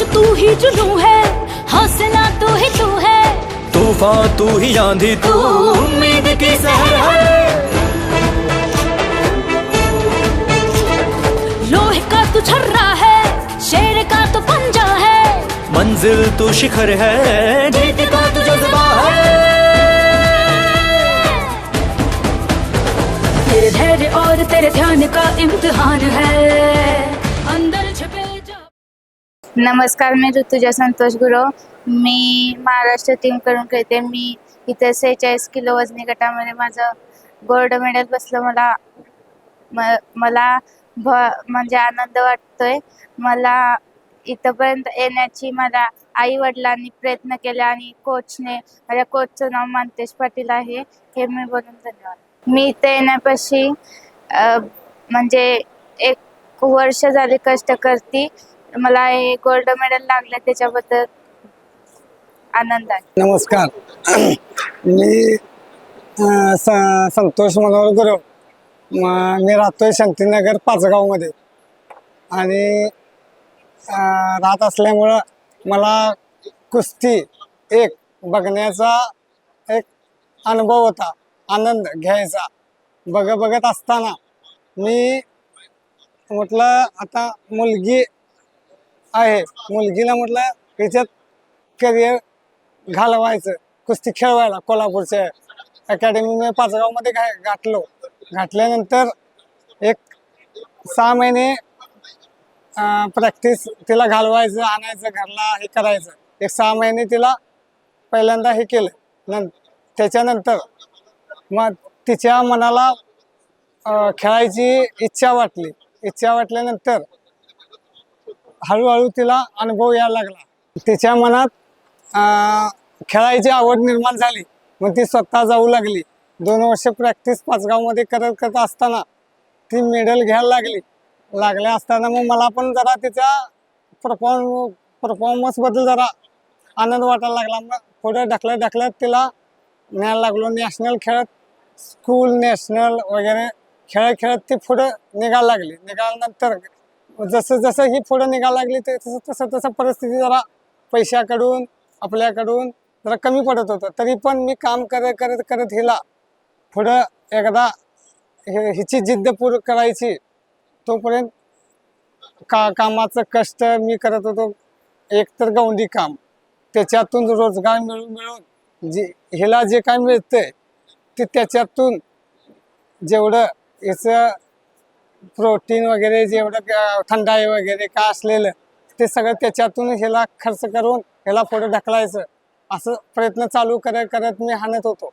जोश तू ही जुनू है। हौसला तू ही तू है। तूफ़ान तू ही आंधी तू उम्मीद की सहर है। लोहे का तू छर्रा है शेर का तू पंजा है। मंजिल तू शिखर है जीत का तू जज्बा है। तेरे धैर्य और तेरे ध्यान का इम्तिहान है। अंदर नमस्कार मी ऋतुजा संतोष गुरव मी महाराष्ट्र टीमकडून खेळते. मी इथं सेहेचाळीस किलो वजनी गटामध्ये माझं गोल्ड मेडल बसलं. मला म मला भ म्हणजे आनंद वाटतोय. मला इथंपर्यंत येण्याची मला आई वडिलांनी प्रयत्न केला आणि कोचने माझ्या कोचचं नाव मानतेश पाटील आहे. हे मी बोलून धन्यवाद. मी इथं येण्यापाशी म्हणजे एक वर्ष झाले कष्ट करते. मला हे गोल्ड मेडल लागलं त्याच्याबद्दल आनंद आहे. नमस्कार. मी अं, स- संतोष मनोहर गुरव. म- मी राहतोय शांतीनगर पाचगावमध्ये. आणि अं, राहत असल्यामुळं मला कुस्ती एक बघण्याचा एक अनुभव होता. आनंद घ्यायचा. बघ बघत असताना मी म्हटलं आता मुलगी आहे. मुलगीला म्हटलं त्याच्यात करिअर घालवायचं. कुस्ती खेळवायला कोल्हापूरच्या अकॅडमी मी पाचगावमध्ये घा घातलो. घातल्यानंतर एक सहा महिने प्रॅक्टिस तिला घालवायचं आणायचं घरला हे करायचं. एक सहा महिने तिला पहिल्यांदा हे केलं. नं त्याच्यानंतर मग तिच्या मनाला खेळायची इच्छा वाटली. इच्छा वाटल्यानंतर हळूहळू तिला अनुभव यायला लागला. तिच्या मनात खेळायची आवड निर्माण झाली. मग ती स्वतः जाऊ लागली. दोन वर्ष प्रॅक्टिस पाचगावमध्ये करत करत असताना ती मेडल घ्यायला लागली. लागल्या असताना मग मला पण जरा तिच्या परफॉर्म परफॉर्मन्सबद्दल जरा आनंद वाटायला लागला. मग पुढे ढकलत ढकलत तिला न्यायला लागलो. नॅशनल खेळत स्कूल नॅशनल वगैरे खेळत खेळत ती पुढं निघायला लागली. निघाल्यानंतर जसं जसं ही पुढं निघायला लागली ते तसं तसं तसं परिस्थिती जरा पैशाकडून आपल्याकडून जरा कमी पडत होतं. तरी पण मी काम करत करत करत हिला पुढं एकदा हिची जिद्द पूर करायची तोपर्यंत का कामाचं कष्ट मी करत होतो. एकतर गवंडी काम त्याच्यातून रोजगार मिळून मिळून जे हिला जे काय मिळतंय ते त्याच्यातून जेवढं याचं प्रोटीन वगैरे जेवढं क- थंडाई वगैरे का असलेलं ते सगळं त्याच्यातून ह्याला खर्च करून ह्याला पुढे ढकलायचं. असं प्रयत्न चालू करत करत मी हाणत होतो.